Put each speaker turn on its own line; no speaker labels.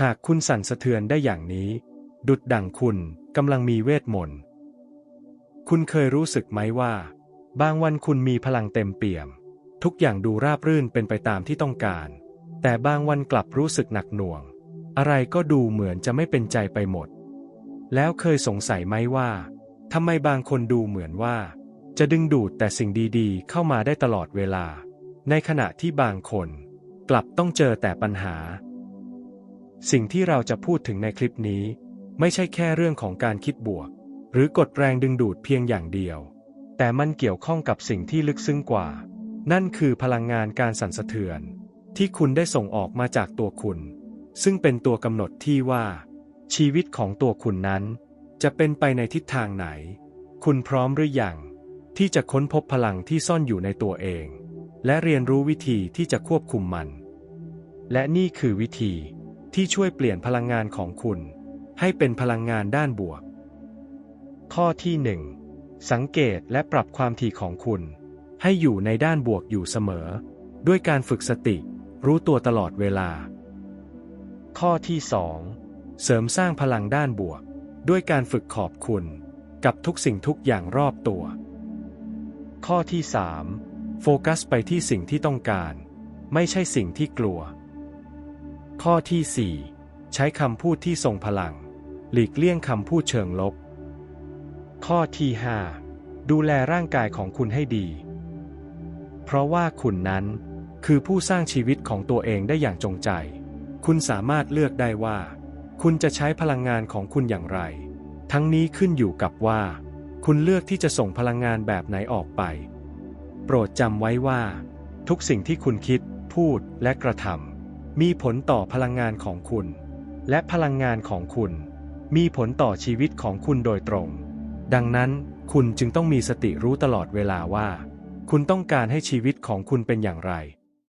หากคุณสั่นสะเทือนได้อย่างนี้ ดุดดั่งคุณกำลังมีเวทมนต์ คุณเคยรู้สึกไหมว่า บางวันคุณมีพลังเต็มเปี่ยม ทุกอย่างดูราบรื่นเป็นไปตามที่ต้องการ แต่บางวันกลับรู้สึกหนักหน่วง อะไรก็ดูเหมือนจะไม่เป็นใจไปหมด แล้วเคยสงสัยไหมว่าทำไมบางคนดูเหมือนว่า จะดึงดูดแต่สิ่งดีๆ เข้ามาได้ตลอดเวลา ในขณะที่บางคน กลับต้องเจอแต่ปัญหา สิ่งที่เราจะพูดถึงในคลิปนี้ ไม่ใช่แค่เรื่องของการคิดบวก หรือกดแรงดึงดูดเพียงอย่างเดียว แต่มันเกี่ยวข้องกับสิ่งที่ลึกซึ้งกว่า นั่นคือพลังงานการสั่นสะเทือน ที่คุณได้ส่งออกมาจากตัวคุณ ซึ่งเป็นตัวกำหนดที่ว่า ชีวิตของตัวคุณนั้น จะเป็นไปในทิศทางไหน คุณพร้อมหรือยังที่จะค้นพบพลังที่ซ่อนอยู่ในตัวเอง และเรียนรู้วิธีที่จะควบคุมมัน และนี่คือวิธี ที่ช่วยเปลี่ยนพลังงานของคุณ ให้เป็นพลังงานด้านบวก ข้อที่หนึ่งสังเกตและปรับความถี่ของคุณ ให้อยู่ในด้านบวกอยู่เสมอ ด้วยการฝึกสติ รู้ตัวตลอดเวลา ข้อที่สองเสริมสร้างพลังด้านบวก ด้วยการฝึกขอบคุณ กับทุกสิ่งทุกอย่างรอบตัว ข้อที่สามโฟกัสไปที่สิ่งที่ต้องการ ไม่ใช่สิ่งที่กลัว ข้อที่ 4 ใช้คำพูดที่ทรงพลัง หลีกเลี่ยงคำพูดเชิงลบ ข้อที่ 5 ดูแลร่างกายของคุณให้ดี เพราะว่าคุณนั้น คือผู้สร้างชีวิตของตัวเองได้อย่างจงใจ คุณสามารถเลือกได้ว่า คุณจะใช้พลังงานของคุณอย่างไร ทั้งนี้ขึ้นอยู่กับว่า คุณเลือกที่จะส่งพลังงานแบบไหนออกไป โปรดจำไว้ว่า ทุกสิ่งที่คุณคิด พูดและกระทำ มีผลต่อพลังงานของคุณ และพลังงานของคุณ มีผลต่อชีวิตของคุณโดยตรง ดังนั้นคุณจึงต้องมีสติรู้ตลอดเวลาว่า คุณต้องการให้ชีวิตของคุณเป็นอย่างไร